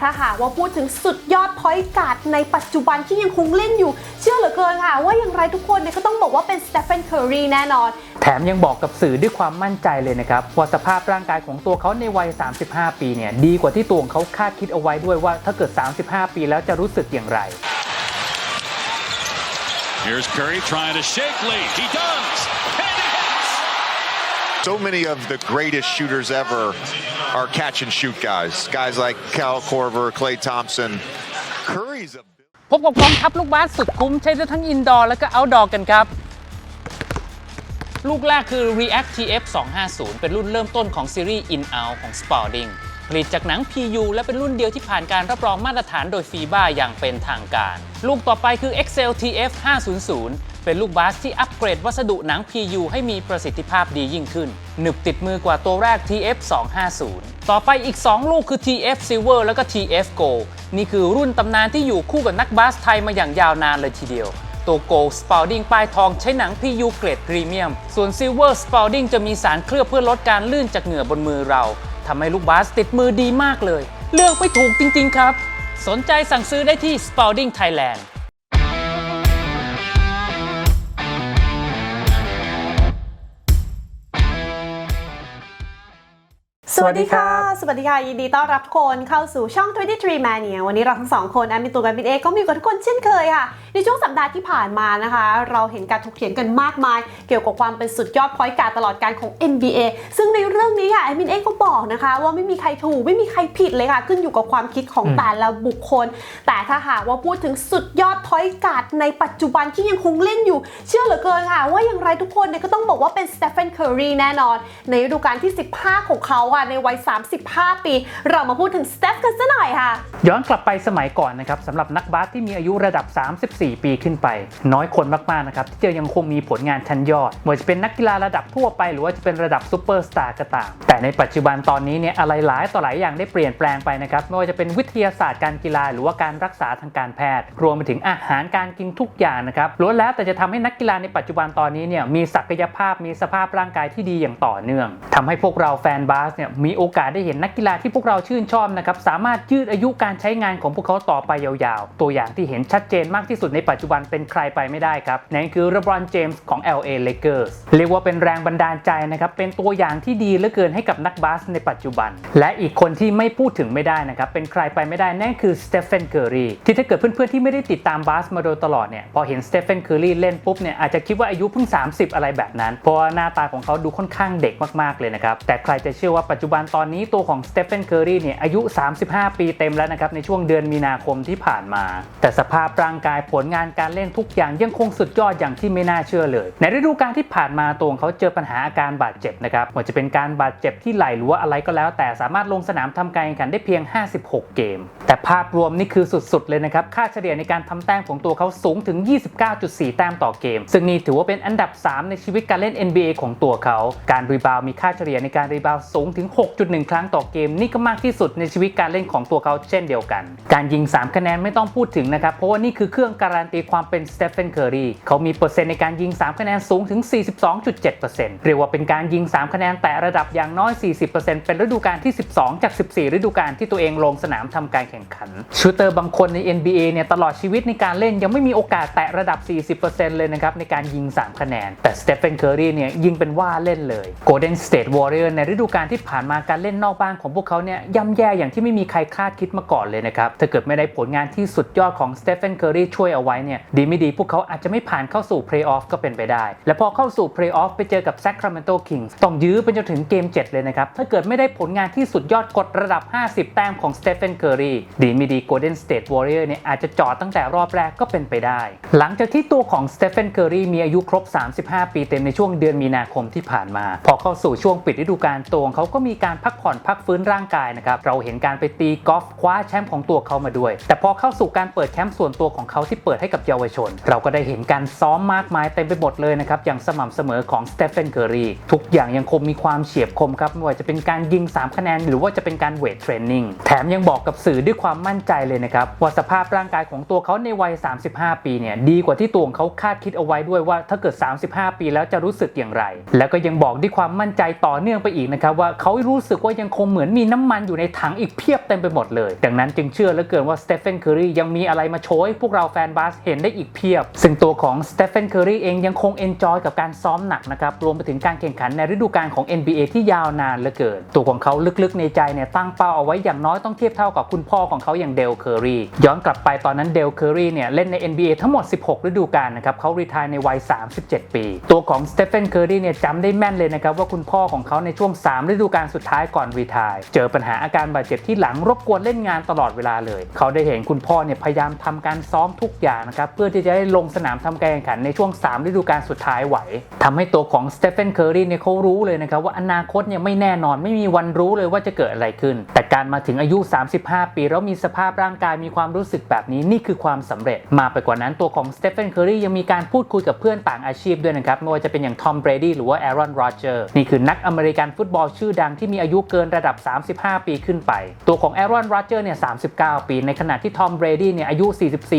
ถ้าหากว่าพูดถึงสุดยอดพอยต์การ์ดในปัจจุบันที่ยังคงเล่นอยู่ เชื่อเหลือเกินค่ะ ว่าอย่างไรทุกคนเนี่ยก็ต้องบอกว่าเป็นสเตฟ h นเคอรีแน่นอน แถมยังบอกกับสื่อด้วยความมั่นใจเลยนะครับว่าสภาพร่างกายของตัวเขาในวัย 35 ปีเนี่ยดีกว่าที่ตัวของเขาคาดคิดเอาไว้ด้วยว่าถ้าเกิด 35 ปีแล้วจะรู้สึกอย่างไร Here's Curry trying to shake Lee. He does. And he hits. So many of the greatest shooters ever are catch and shoot guys. Guys like Cal Corver, Clay Thompson. Curry's a พบกับกองทัพลูกบาสสุดคุ้มใช้ได้ทั้งอินดอร์และก็เอาท์ดอร์กันครับ ลูกแรกคือ React TF 250 เป็นรุ่นเริ่มต้นของซีรีส์ In Out ของ Spalding ผลิตจากหนัง PU และเป็นรุ่นเดียวที่ผ่านการรับรองมาตรฐานโดย FIBA อย่างเป็นทางการ ลูกต่อไปคือ Excel TF 500 เป็นลูกบาสที่อัปเกรดวัสดุหนัง PU ให้มีประสิทธิภาพดียิ่งขึ้น หนึบติดมือกว่าตัวแรก TF 250 ต่อไปอีก 2 ลูกคือ TF Silver แล้วก็ TF Gold นี่คือรุ่นตำนานที่อยู่คู่กับนักบาสไทยมาอย่างยาวนานเลยทีเดียวตัวโกลสปาวดิ้งป้ายทองใช้หนัง PU เกรดพรีเมียม ส่วนซิลเวอร์สปาวดิงจะมีสารเคลือบเพื่อลดการลื่นจากเหงื่อบนมือเรา ทำให้ลูกบาสติดมือดีมากเลย เลือกไม่ถูกจริง ๆ ครับ สนใจสั่งซื้อได้ที่ Spalding Thailand สวัสดีค่ะ สวัสดีค่ะ ยินดีต้อนรับทุกคนเข้าสู่ช่อง 23 Mania วันนี้เราทั้งสองคนแอมมินตูกันบินเอก็มีอยู่กับทุกคนเช่นเคยค่ะ ในช่วงสัปดาห์ที่ผ่านมานะคะ เราเห็นการถกเถียงกันมากมาย เกี่ยวกับความเป็นสุดยอดพอยต์การ์ดตลอดการของ NBA ซึ่งในเรื่องนี้ค่ะแอมมินเอก็บอกนะคะ ว่าไม่มีใครถูกไม่มีใครผิดเลยค่ะ ขึ้นอยู่กับความคิดของแต่ละบุคคล แต่ถ้าหากว่าพูดถึงสุดยอดพอยต์การ์ดในปัจจุบันที่ยังคงเล่นอยู่ เชื่อเหลือเกินค่ะ ว่าอย่างไรทุกคนเนี่ยก็ต้องบอกว่าเป็นสเตฟ h นเคอรีแน่นอน ในฤดูกาลที่ 15 ของเขาค่ะในวัย 35 ปี เรามาพูดถึงสเตฟกันซะหน่อยค่ะ ย้อนกลับไปสมัยก่อนนะครับสำหรับนักบาสที่มีอายุระดับ 34 ปีขึ้นไป น้อยคนมากๆนะครับที่จะยังคงมีผลงานชั้นยอดไม่ว่าจะเป็นนักกีฬาระดับทั่วไป หรือว่าจะเป็นระดับซูเปอร์สตาร์ก็ตาม แต่ในปัจจุบันตอนนี้เนี่ยอะไรหลายต่อหลายอย่างได้เปลี่ยนแปลงไปนะครับไม่ว่าจะเป็นวิทยาศาสตร์การกีฬา หรือว่าการรักษาทางการแพทย์ รวมไปถึงอาหารการกินทุกอย่างนะครับล้วนแล้วแต่จะทำให้นักกีฬาในปัจจุบันตอนนี้เนี่ยมีศักยภาพมีสภาพร่างกายที่ดีอย่างต่อเนื่องทำให้พวกเราแฟนบาสเนี่ยมีโอกาสได้เห็นนักกีฬาที่พวกเราชื่นชอบนะครับสามารถยืดอายุการใช้งานของพวกเขาต่อไปยาวๆ ตัวอย่างที่เห็นชัดเจนมากที่สุดในปัจจุบันเป็นใครไปไม่ได้ครับนั่นคือ LeBron James ของ LA Lakers เรียกว่าเป็นแรงบันดาลใจนะครับเป็นตัวอย่างที่ดีเหลือเกินให้กับนักบาสในปัจจุบัน และอีกคนที่ไม่พูดถึงไม่ได้นะครับเป็นใครไปไม่ได้นั่นคือสเต p ฟนเคอรีที่ถ้าเกิดเพื่อนๆที่ไม่ได้ติดตามบาสมาโดยตลอดเนี่ยพอเห็นสเต p ฟนเคอรีเล่นปุ๊บเนี่ยอาจจะคิดว่าอายุเพิ่ง 30 อะไรแบบนั้น เพราะหน้าตาของเขาดูค่อนข้างเด็กมากๆเลยนะครับแต่ใครจะเชื่อว่าปัจจุบันตอนนี้ตัวของสเต p ฟนเคอรีเนี่ยอายุ 35 ปีเต็มแล้วนะครับในช่วงเดือนมีนาคมที่ผ่านมา แต่สภาพร่างกายผลงานการเล่นทุกอย่างยังคงสุดยอดอย่างที่ไม่น่าเชื่อเลย ในฤดูกาลที่ผ่านมาตัวของเขาเจอปัญหาอาการบาดเจ็บนะครับว่าจะเป็นการบาดเจ็บที่ไหล่หรือว่าอะไรก็แล้ว แต่สามารถลงสนามทำการแข่งขันได้เพียง 56 เกม แต่ภาพรวมนี่คือสุดๆ เลยนะครับค่าเฉลี่ยในการทำแต้มของตัวเขาสูงถึง 29.4 แต้มต่อเกม ซึ่งนี่ถือว่าเป็นอันดับ 3 ในชีวิตการเล่น NBA ของตัวเขา การรีบาวมีค่าเฉลี่ยในการรีบาวสูงถึง6.1 ครั้งต่อเกม นี่ก็มากที่สุดในชีวิตการเล่นของตัวเขาเช่นเดียวกัน การยิง 3 คะแนนไม่ต้องพูดถึงนะครับ เพราะว่านี่คือเครื่องการันตีความเป็นสเตฟ h นเคอรีเขามีเปอร์เซ็นต์ในการยิง 3 คะแนนสูงถึง 42.7%เรียกว่าเป็นการยิง 3 คะแนนแต่ระดับอย่างน้อย 40%เป็นฤดูกาลที่ 12 จาก 14 ฤดูกาลที่ตัวเองลงสนามทำการแข่งขัน ชูเตอร์บางคนใน NBA เนี่ยตลอดชีวิตในการเล่นยังไม่มีโอกาสแตะระดับ 40%เลยนะครับในการยิง 3 คะแนน แต่สเตฟ h นเคอรีเนี่ยยิงเป็นว่าเล่นเลย Golden State Warrior ในฤดูกาลที่ผ่านมาการเล่นนอกบ้านของพวกเขาเนี่ยย่ำแย่อย่างที่ไม่มีใครคาดคิดมาก่อนเลยนะครับ ถ้าเกิดไม่ได้ผลงานที่สุดยอดของสเตฟ h นเคอรีช่วยเอาไว้เนี่ยดีไม่ดีพวกเขาอาจจะไม่ผ่านเข้าสู่เพลย์ออฟก็เป็นไปได้ และพอเข้าสู่เพลย์ออฟไปเจอกับ Sacramento Kings ต้องยื้อไปจนถึงเกม 7 เลยนะครับ ถ้าเกิดไม่ได้ผลงานที่สุดยอดกดระดับ 50 แต้มของสเตฟ h นเคอรีดีไม่ดี Golden State Warrior เนี่ยอาจจะจอดตั้งแต่รอบแรกก็เป็นไปได้ หลังจากที่ตัวของสเตฟ h นเคอรีมีอายุครบ 35 ปีเต็มในช่วงเดือนมีนาคมที่ผ่านมา พอเข้าสู่ช่วงปิดฤดูกาลตัวของเขาก็มีการพักผ่อนพักฟื้นร่างกายนะครับเราเห็นการไปตีกอล์ฟคว้าแชมป์ของตัวเขามาด้วย แต่พอเข้าสู่การเปิดแคมป์ส่วนตัวของเขาที่เปิดให้กับเยาวชน เราก็ได้เห็นการซ้อมมากมายเต็มไปหมดเลยนะครับอย่างสม่ำเสมอของสเตฟ h นเคอรีทุกอย่างยังคงมีความเฉียบคมครับไม่ว่าจะเป็นการยิง 3 คะแนน หรือว่าจะเป็นการเวทเทรนนิ่งแถมยังบอกกับสื่อด้วยความมั่นใจเลยนะครับว่าสภาพร่างกายของตัวเขาในวัย 35 ปีเนี่ยดีกว่าที่ตัวของเขาคาดคิดเอาไว้ด้วยว่าถ้าเกิด 35 ปีแล้วจะรู้สึกอย่างไร แล้วก็ยังบอกด้วยความมั่นใจต่อเนื่องไปอีกนะครับว่าเขารู้สึกว่ายังคงเหมือนมีน้ำมันอยู่ในถังอีกเพียบเต็มไปหมดเลย ดังนั้นจึงเชื่อเหลือเกินว่าสเตฟ n นเคอรียังมีอะไรมาโชว์ให้พวกเราแฟนบาสเห็นได้อีกเพียบ ซึ่งตัวของสเตฟ n นเคอรีเองยังคงเอนจอยกับการซ้อมหนักนะครับรวมไปถึงการแข่งขันในฤดูกาลของ NBA ที่ยาวนานเหลือเกิน ตัวของเขาลึกๆในใจเนี่ยตั้งเป้าเอาไว้อย่างน้อยต้องเทียบเท่ากับคุณพ่อของเขาอย่างเดลเคอรีย้อนกลับไปตอนนั้นเดลเคอรีเนี่ยเล่นใน NBA ทั้งหมด 16 ฤดูกาลนะครับเขารีทายในวัย 37 ปี ตัวของสเตฟ n นเคอรีเนี่ยจำได้แม่นเลยนะครับว่าคุณพ่อของเขาในช่วง 3 ฤดูกาลสุดท้ายก่อนรีทายเจอปัญหาอาการบาดเจ็บที่หลังรบกวนเล่นงานตลอดเวลาเลย เขาได้เห็นคุณพ่อเนี่ยพยายามทำการซ้อมทุกอย่างนะครับเพื่อที่จะได้ลงสนามทำการแข่งขันในช่วง 3 ฤดูกาลสุดท้ายไหวทำให้ตัวของสเตฟ n นเคอร์รีเนี่ยเขารู้เลยนะครับว่าอนาคตเนี่ยไม่แน่นอนไม่มีวันรู้เลยว่าจะเกิดอะไรขึ้น แต่การมาถึงอายุ 35 ปีแล้วมีสภาพร่างกายมีความรู้สึกแบบนี้นี่คือความสำเร็จ มาไปกว่านั้นตัวของสเตฟ n นเคอรียังมีการพูดคุยกับเพื่อนต่างอาชีพด้วยนะครับไม่ว่าจะเป็นอย่างทอมเบรดี้หรือว่าแอรอนโรเจอร์นี่คือนักอเมริกันฟุตบอลชื่อดังที่มีอายุเกินระดับ 35 ปีขึ้นไป ตัวของแอรอนโรเจอร์เนี่ย 39 ปี ในขณะที่ทอมเบรดี้เนี่ยอายุ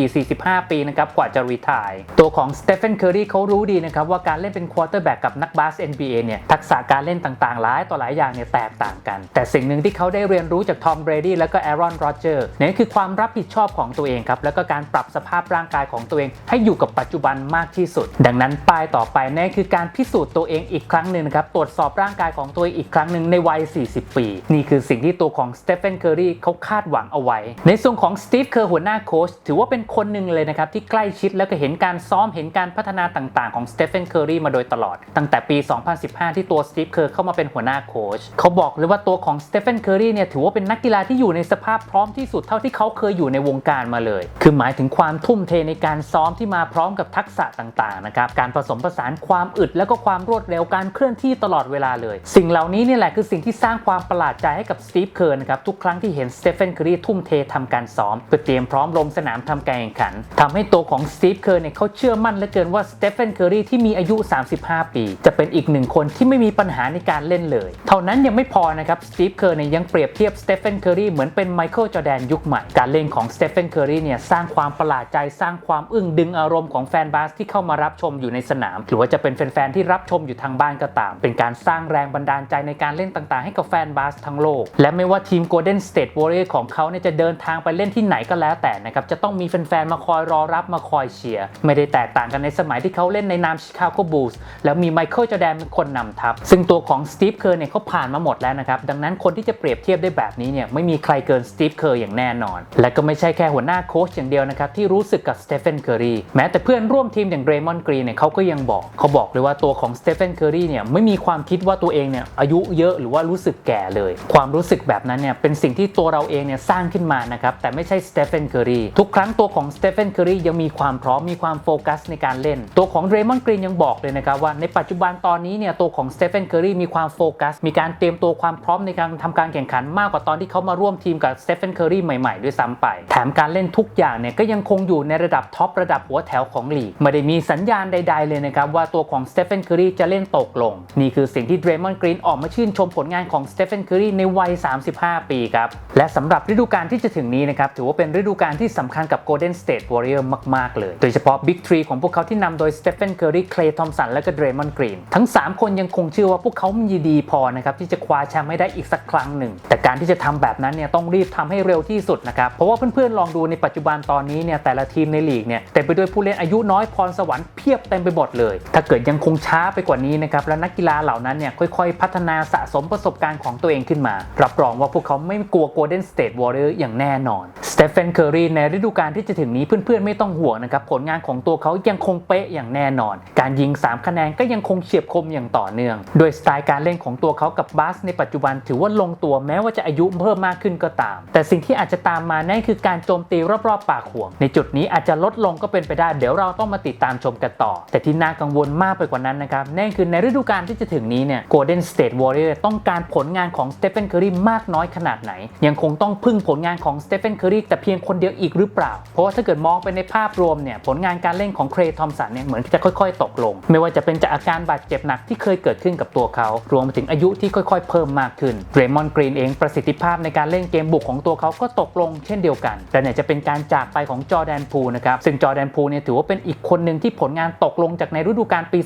44-45 ปีนะครับกว่าจะรีทายตัวของสเตฟ n นเคอร์รีเขารู้ดีนะครับว่าการเล่นเป็นควอเตอร์แบ็กกับนักบาส NBA เนี่ยทักษะการเล่นต่างๆ หลายต่อหลายอย่างเนี่ยแตกต่างกัน แต่สิ่งหนึ่งที่เขาได้เรียนรู้จากทอมเบรดี้แล้วก็แอรอนโรเจอร์เนั่นคือความรับผิดชอบของตัวเองครับแล้วก็การปรับสภาพร่างกายของตัวเอง ให้อยู่กับปัจจุบันมากที่สุด ดังนั้นป้ายต่อไปนั่นคือการพิสูจน์ตัวเองอีกครั้งหนึ่งนะครับตรวจสอบร่างกายของตัวเองอีกครั้งหนึ่งในวัย 40 ปี นี่คือสิ่งที่ตัวของสเตฟ n นเคอรีเขาคาดหวังเอาไว้ ในส่วนของสตีฟเคอร์หัวหน้าโค้ชถือว่าเป็นคนหนึ่งเลยนะครับ ที่ใกล้ชิดแล้วก็เห็นการซ้อมเห็นการพัฒนาต่างๆ ของสเตฟ n นเคอรีมาโดยตลอด ตั้งแต่ปี 2015 ที่ตัวสตีฟเคอร์เข้ามาเป็นหัวหน้าโค้ชเขาบอกเลยว่าตัวของสเตฟ n นเคอรีเนี่ยถือว่าเป็นนักกีฬาที่อยู่ในสภาพพร้อมที่สุดเท่าที่เขาเคยอยู่ในวงการมาเลย คือหมายถึงความทุ่มเทในการซ้อมที่มาพร้อมกับทักษะต่างๆนะครับการผสมผสานความอึดแล้วก็ความรวดเร็วการเคลื่อนที่ตลอดเวลาเลย สิ่งเหล่านี้นี่แหละคือสิ่งที่สร้างความประหลาดใจให้กับสตีฟเคอร์นะครับทุกครั้งที่เห็นสเตฟ n นเคอรีทุ่มเททำการซ้อมเพื่อเตรียมพร้อมลงสนามทำการแข่งขันทำให้ตัวของสตีฟเคอร์เนี่ยเขาเชื่อมั่นเหลือเกินว่าสเตฟ n นเคอรีที่มีอายุ 35 ปี จะเป็นอีกหนึ่งคนที่ไม่มีปัญหาในการเล่นเลย เท่านั้นยังไม่พอนะครับสตีฟเคอร์เนี่ยยังเปรียบเทียบสเตฟ n นเคอรีเหมือนเป็นไมเคิลจอแดนยุคใหม่การเล่นของสเตฟ n นเคอรีเนี่ยสร้างความประหลาดใจสร้างความอึ้งดึงอารมณ์ของแฟนบาสที่เข้ามารับชมอยู่ในสนาม หรือว่าจะเป็นแฟนๆที่รับชมอยู่ทางบ้านก็ตาม เป็นการสร้างแรงบันดาลใจในการเล่นต่างๆ ให้กับแฟนบาสทั้งโลก และไม่ว่าทีม Golden State Warriors ของเขาเนี่ยจะเดินทางไปเล่นที่ไหนก็แล้วแต่นะครับ จะต้องมีแฟนๆ มาคอยรอรับมาคอยเชียร์ ไม่ได้แตกต่างกันในสมัยที่เขาเล่นในนาม Chicago Bulls แล้วมีไมเคิลจอแดนเป็นคนนำทัพ ซึ่งตัวของสตีฟเคอร์เนี่ยเขาผ่านมาหมดแล้วนะครับ ดังนั้นคนที่จะเปรียบเทียบได้แบบนี้เนี่ยไม่มีใครเกินสตีฟเคอร์อย่างแน่นอน และก็ไม่ใช่แค่หัวหน้าโค้ชอย่างเดียวนะครับที่รู้สึกกับสเตฟ n นเคอรีแม้แต่เพื่อนร่วมทีมอย่างเรมอนกรีนเนี่ยเขาก็ยังบอก เขาบอกเลยว่าตัวของสเตฟนเคอรีเนี่ยไม่มีความคิดว่าตัวเองเนี่ยอายุเยอะหรือว่ารู้สึกแก่เลย ความรู้สึกแบบนั้นเนี่ยเป็นสิ่งที่ตัวเราเองเนี่ยสร้างขึ้นมานะครับแต่ไม่ใช่สเตฟ n นเคอรีทุกครั้งตัวของสเตฟ n นเคอรียังมีความพร้อมมีความโฟกัสในการเล่น ตัวของเดรมอนกรีนยังบอกเลยนะครับว่าในปัจจุบันตอนนี้เนี่ยตัวของสเตฟ n นเคอรีมีความโฟกัสมีการเตรียมตัวความพร้อมในการทำการแข่งขันมากกว่าตอนที่เขามาร่วมทีมกับสเตฟ n นเคอรีใหม่ๆด้วยซ้ำไป แถมการเล่นทุกอย่างเนี่ยก็ยังคงอยู่ในระดับท็อประดับหัวแถวของลีกไม่ได้มีสัญญาณใด ๆเลยนะครับว่าตัวของสเตฟ n นเคอรีจะเล่นตกลง นี่คือสิ่งที่เดรมอนกรีนออกมาชื่นชมผลลงานของสเตฟ n นเคอรีในวัย 35 ปีครับ และสำหรับฤดูกาลที่จะถึงนี้นะครับ ถือว่าเป็นฤดูกาลที่สำคัญกับ Golden State Warriors มาก ๆ เลย โดยเฉพาะ Big 3 ของพวกเขาที่นำโดยสเตฟ n นเคอรีเคลย์ทอมสัน และก็เดรมอนกรีน ทั้ง 3 คนยังคงเชื่อว่าพวกเขามีดีพอนะครับที่จะคว้าแชมป์ให้ได้อีกสักครั้งหนึ่ง แต่การที่จะทำแบบนั้นเนี่ยต้องรีบทำให้เร็วที่สุดนะครับ เพราะว่าเพื่อนๆลองดูในปัจจุบันตอนนี้เนี่ยแต่ละทีมในลีกเนี่ยเต็มไปด้วยผู้เล่นอายุน้อยพรสวรรค์เพียบเต็มไปหมดเลย ถ้าเกิดยังคงช้าไปกว่านี้นะครับแล้วนักกีฬาเหล่านั้นเนี่ยค่อย ๆ พัฒนาสะสมประสบการณ์ของตัวเองขึ้นมา รับรองว่าพวกเขาไม่กลัว Golden State Warriors อย่างแน่นอนสเตฟ n นเคอรีในฤดูกาลที่จะถึงนี้เพื่อนๆไม่ต้องห่วงนะครับผลงานของตัวเขายังคงเป๊ะอย่างแน่นอน การยิง 3 คะแนนก็ยังคงเฉียบคมอย่างต่อเนื่อง โดยสไตล์การเล่นของตัวเขากับบาสในปัจจุบันถือว่าลงตัวแม้ว่าจะอายุเพิ่มมากขึ้นก็ตาม แต่สิ่งที่อาจจะตามมานั่นคือการโจมตีรอบๆปากห่วง ในจุดนี้อาจจะลดลงก็เป็นไปได้เดี๋ยวเราต้องมาติดตามชมกันต่อ แต่ที่น่ากังวลมากไปกว่านั้นนะครับนั่นคือในฤดูกาลที่จะถึงนี้เนี่ย Golden State Warriors ต้องการผลงานของ Stephen Curry มากน้อยขนาดไหน ยังคงต้องพึ่งผลงานของ Stephen Curry แต่เพียงคนเดียวอีกหรือเปล่า เพราะว่าถ้าเกิดมองไปในภาพรวมเนี่ยผลงานการเล่นของเครย์ทอมสันเนี่ยเหมือนจะค่อยๆ ตกลง ไม่ว่าจะเป็นจากอาการบาดเจ็บหนักที่เคยเกิดขึ้นกับตัวเขา รวมไปถึงอายุที่ค่อยๆ เพิ่มมากขึ้นเรมอนกรีนเองประสิทธิภาพในการเล่นเกมบุกของตัวเขาก็ตกลงเช่นเดียวกันและเนี่ยจะเป็นการจากไปของจอแดนพูนะครับซึ่งจอแดนพูเนี่ยถือว่าเป็นอีกคนหนึ่งที่ผลงานตกลงจากในฤดูกาลปี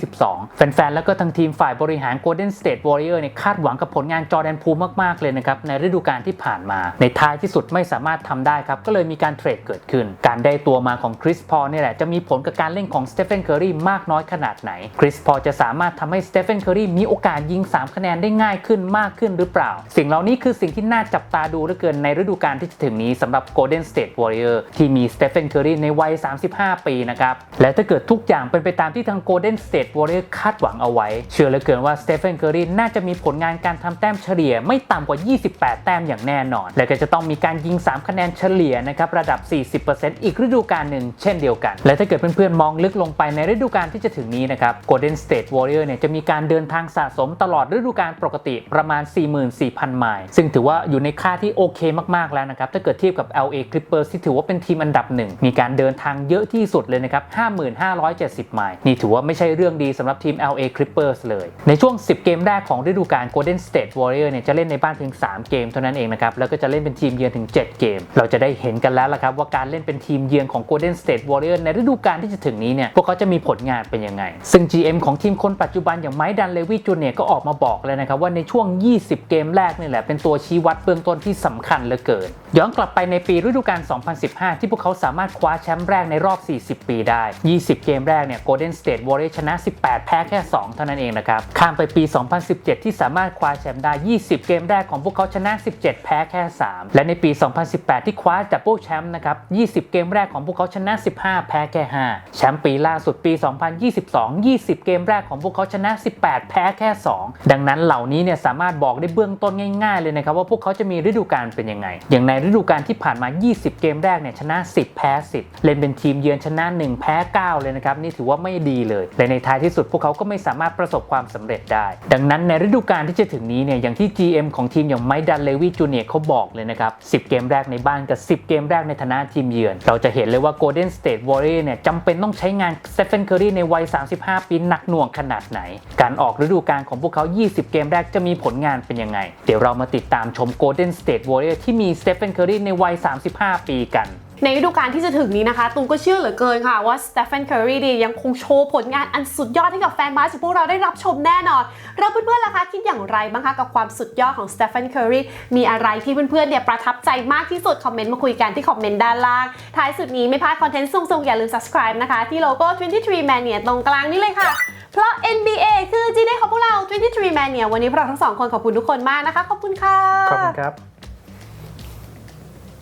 2022 แฟนๆแล้วก็ทางทีมฝ่ายบริหาร Golden State Warrior เนี่ยคาดหวังกับผลงานจอแดนพูลมากๆเลยนะครับในฤดูกาลที่ผ่านมา ในท้ายที่สุดไม่สามารถทำได้ครับ ก็เลยมีการเทรดเกิดขึ้น การได้ตัวมาของคริสพอลเนี่ยแหละจะมีผลกับการเล่นของสเตฟ e นเคอรีมากน้อยขนาดไหนคริสพอลจะสามารถทำให้สเตฟ e นเคอรีมีโอกาสยิง 3 คะแนนได้ง่ายขึ้นมากขึ้นหรือเปล่า สิ่งเหล่านี้คือสิ่งที่น่าจับตาดูเหลือเกินในฤดูกาลที่จะถึงนี้สำหรับ Golden State Warrior ที่มีสเตฟ e นเคอรีในวัย 35 ปีนะครับและถ้าเกิดทุกอย่างเป็นไปตามที่ทาง Golden State Warrior คาดหวังเอาไว้ เชื่อเหลือเกินว่าสเตฟ e นเคอรีน่าจะมีผผลงานการทำแต้มเฉลี่ยไม่ต่ำกว่า 28 แต้มอย่างแน่นอน และก็จะต้องมีการยิง 3 คะแนนเฉลี่ยนะครับระดับ 40%อีกฤดูกาลหนึ่งเช่นเดียวกัน และถ้าเกิดเพื่อนๆมองลึกลงไปในฤดูกาลที่จะถึงนี้นะครับ Golden State Warrior เนี่ยจะมีการเดินทางสะสมตลอดฤดูกาลปกติประมาณ 44,000 ไมล์ซึ่งถือว่าอยู่ในค่าที่โอเคมากๆแล้วนะครับถ้าเกิดเทียบกับ LA Clippers ที่ถือว่าเป็นทีมอันดับหนึ่งมีการเดินทางเยอะที่สุดเลยนะครับ 5570 ไมล์นี่ถือว่าไม่ใช่เรื่องดีสำหรับทีม LA Clippers เลย ในช่วง 10 เกมแรกของฤดูกาลการ Golden State Warrior เนี่ยจะเล่นในบ้านเพียง 3 เกมเท่านั้นเองนะครับ แล้วก็จะเล่นเป็นทีมเยือนถึง 7 เกม เราจะได้เห็นกันแล้วละครับว่าการเล่นเป็นทีมเยือนของ Golden State Warrior ในฤดูกาลที่จะถึงนี้เนี่ยพวกเขาจะมีผลงานเป็นยังไง ซึ่ง GM ของทีมคนปัจจุบันอย่างไมค์ดันเลวีจูเนียก็ออกมาบอกเลยนะครับว่าในช่วง 20 เกมแรกนี่แหละเป็นตัวชี้วัดเบื้องต้นที่สำคัญเหลือเกิน ย้อนกลับไปในปีฤดูกาล 2015 ที่พวกเขาสามารถคว้าแชมป์แรกในรอบ 40 ปีได้ 20 เกมแรกเนี่ย Golden State Warriors ชนะ 18 แพ้แค่ 2 เท่านั้นเองนะครับข้ามไปปี 2017 ที่สามารถคว้าแชมป์ได้ 20 เกมแรกของพวกเขาชนะ 17 แพ้แค่ 3 และในปี 2018 ที่คว้าดับเบิลแชมป์นะครับ 20 เกมแรกของพวกเขาชนะ 15 แพ้แค่ 5 แชมป์ปีล่าสุดปี 2022 20 เกมแรกของพวกเขาชนะ 18 แพ้แค่ 2 ดังนั้นเหล่านี้เนี่ยสามารถบอกได้เบื้องต้นง่ายๆเลยนะครับว่าพวกเขาจะมีฤดูกาลเป็นยังไง อย่างในฤดูกาลที่ผ่านมา 20 เกมแรกเนี่ยชนะ 10 แพ้ 10 เล่นเป็นทีมเยือนชนะ 1 แพ้ 9 เลยนะครับนี่ถือว่าไม่ดีเลย และในท้ายที่สุดพวกเขาก็ไม่สามารถประสบความสำเร็จได้ ดังนั้นในฤดูกาลที่จะถึงนี้เนี่ยอย่างที่ GM ของทีมอย่างไมดันเลวีจูเนียเขาบอกเลยนะครับ 10 เกมแรกในบ้านกับ 10 เกมแรกในฐานะทีมเยือน เราจะเห็นเลยว่า Golden State Warriors เนี่ยจำเป็นต้องใช้งาน Stephen Curry ในวัย 35 ปีหนักหน่วงขนาดไหน การออกฤดูกาลของพวกเขา 20 เกมแรกจะมีผลงานเป็นยังไง เดี๋ยวเรามาติดตามชม Golden State Warriors ที่มี Stephen Curry ในวัย 35 ปีกัน ในฤดูกาลที่จะถึงนี้นะคะ ตูมก็เชื่อเหลือเกินค่ะว่าสเตฟ a นเคอรีดียังคงโชว์ผลงานอันสุดยอดให้กับแฟนบาสของพวกเราได้รับชมแน่นอน เราเพื่อนๆล่ะคะคิดอย่างไรบ้างคะกับความสุดยอดของสเตฟ a นเคอรีมีอะไรที่เพื่อนๆเนี่ยประทับใจมากที่สุด คอมเมนต์มาคุยกันที่คอมเมนต์ด้านล่าง ท้ายสุดนี้ไม่พลาดคอนเทนต์ส่งๆ อย่าลืม subscribe นะคะ ที่โลโก้ 23 Mania ตรงกลางนี้เลยค่ะ เพราะ NBA คือจีเนของพวกเรา 23 Mania วันนี้พวกเราทั้งสองคนขอบคุณทุกคนมากนะคะขอบคุณค่ะขอบคุณครับ